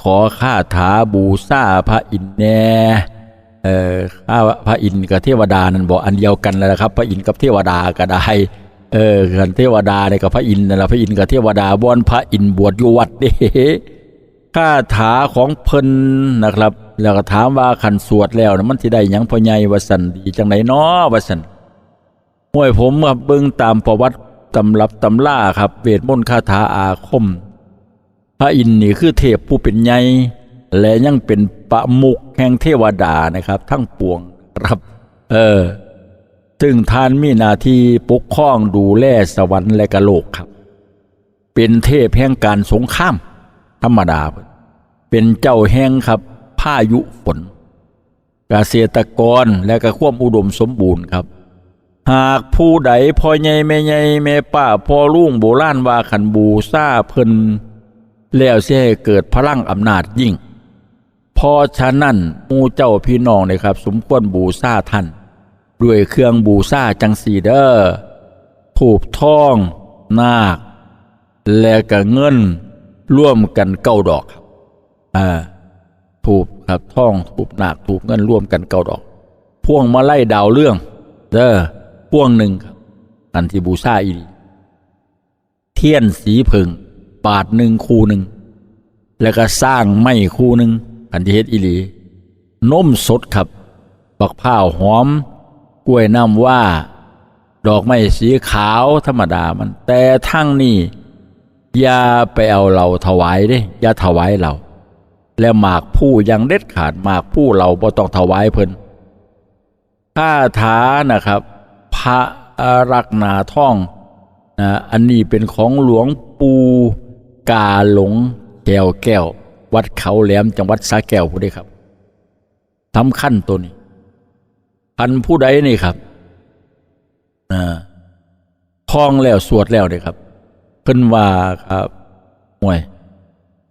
ขอข้าถาบูซาพระอินทร์แนเออข้าพระอินกับเทวดานั่นบอกอันเดียวกันแล้วนะครับ พระอินกับเทวดาก็ได้เออกันเทวดาเนี่ยกับพระอินนั่นแหละพระอินกับเทวดาบอนพระอินบวชอยู่วัดเด้คาถาของเพิ่นนะครับ แล้วก็ถามว่าขันสวดแล้วนะมันสิได้ยังพ่อใหญ่วสันดีจังไหนน้อวสันห่วยผมครับเบิ่งตามประวัติตำรับตำล่าครับ เวทมนต์คาถาอาคม พระอินทร์นี่คือเทพผู้เป็นใหญ่และยังเป็นประมุขแห่งเทวดานะครับ ทั้งปวงครับเออซึ่งท่านมีหน้าที่ปกครองดูแลสวรรค์และกะโลกครับ เป็นเทพแห่งการสงครามธรรมดา เป็นเจ้าแห่งครับพายุฝนเกษตรกรและก็ควมอุดมสมบูรณ์ครับ หากผู้ใดพ่อใหญ่แม่ใหญ่แม่ป้าพ่อลุงโบราณว่าขันบูซาเพิ่น แล้วสิให้เกิดพลังอำนาจยิ่ง พอฉะนั้นมูเจ้าพี่น้องนะครับ สมควรบูซาท่านด้วยเครื่องบูซาจังสีเดอร์ถูบทอง นาค และก็เงินร่วมกันเก้าดอกครับอ่าถูกครับท่องถูกหนักถูกเงินร่วมกันเก้าดอก พ่วงมาไล่ดาวเรื่อง เด้อพ่วงหนึ่งครับอันที่บูชาอีเทียนสีผึ่ง บาทหนึ่งคูหนึ่งแล้วก็สร้างไม้คูหนึ่งอันที่เฮ็ดอีหลีนมสดครับบักพร้าหอม กล้วยน้ำว่า ดอกไม้สีขาวธรรมดามัน แต่ทั้งนี้อย่าไปเอาเราถวายเด้อย่าถวายเรา แล้วหมากผู้ยังเด็ดขาดหมากผู้เราบ่ต้องถวายเพิ่นข้าถานะครับ พระรักนาท่องนะอันนี้เป็นของหลวงปู่ กาหลงแก้วแก้ว วัดเขาแหลมจังหวัดสระแก้วผู้ใดครับสำคัญตัวนี้พันผู้ใดนี่ครับนะท่องแล้วสวดแล้วเนี่ยครับ เพิ่นว่าครับห่วย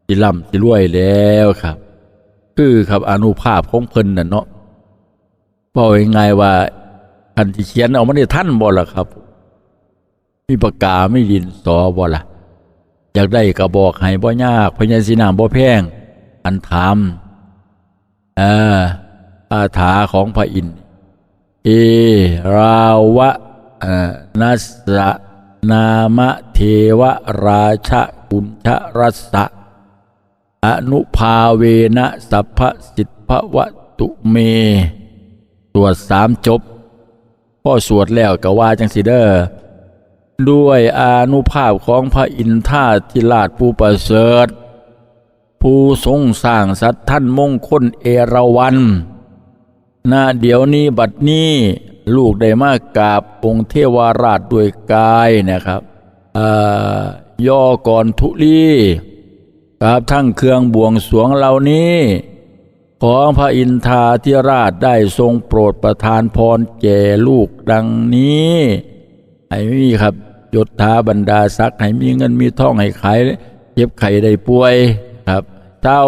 สิล่ำสิรวยแล้วครับ คือครับอนุภาพของเพิ่นน่ะเนาะบอกยังไงว่าคันที่เขียนเอามาได้ท่านบ่ล่ะครับ มีปากกาไม่ดินสอบ่ล่ะ อยากได้ก็บอกให้บ่ยากพญาสีนามบ่แพงอันถามเอออาถาของพระอินทร์เอราวะนัสสะนามเทวราชกุญชรัสสะอนุภาเวนะสัพพสิทธวตุเม สวดสามจบพ่อสวดแล้วก็ว่าจังสิเดอ ด้วยอานุภาพของพระอินทาธิราชผู้ประเสริฐ ผู้ทรงสร้างสัตว์ท่านมงคลเอราวันณเดี๋ยวนี้บัดนี้ลูกได้มากราบองค์เทวาราชด้วยกายนะครับย่อก่อนทุลีกราบทั้งเครื่องบวงสรวงเหล่านี้ ของพระอินทาธิราชได้ทรงโปรดประทานพรแก่ลูกดังนี้ ให้มีครับยศถาบรรดาศักดิ์ให้มีเงินมีทองให้ขายเจ็บไข้ได้ป่วยครับเศร้า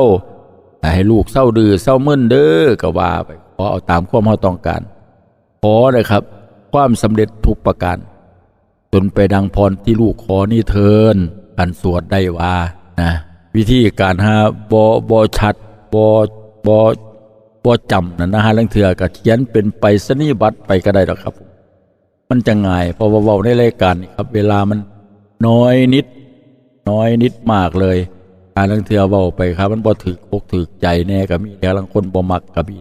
ให้ลูกเศร้าดื้อเศร้ามึนเด้อก็ว่าไปขอเอาตามความเราต้องการขอเลยครับ ความสำเร็จทุกประการจนไปดังพรที่ลูกขอนี่เทินกันสวดได้ว่านะวิธีการหาบอบอชัดบอบอบอจำนะนะฮะลังเถื่อก็เขียนเป็นไปสนีบัตรไปก็ได้หรอกครับ มันจะง่ายเพอเบาๆในรายการนี่ครับ เวลามันน้อยนิด น้อยนิดมากเลยการลังเทือเบาไปครับ มันบ่ถึกอกถึกใจแน่กับมีแต่ลังคนบ่มักกับมี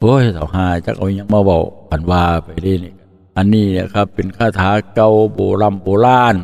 โอ้ยสาวหาจักเอายังมาบอกผันว่าไปได้นี่อันนี้นะครับเป็นคาถาเก่าโบราณโบราณ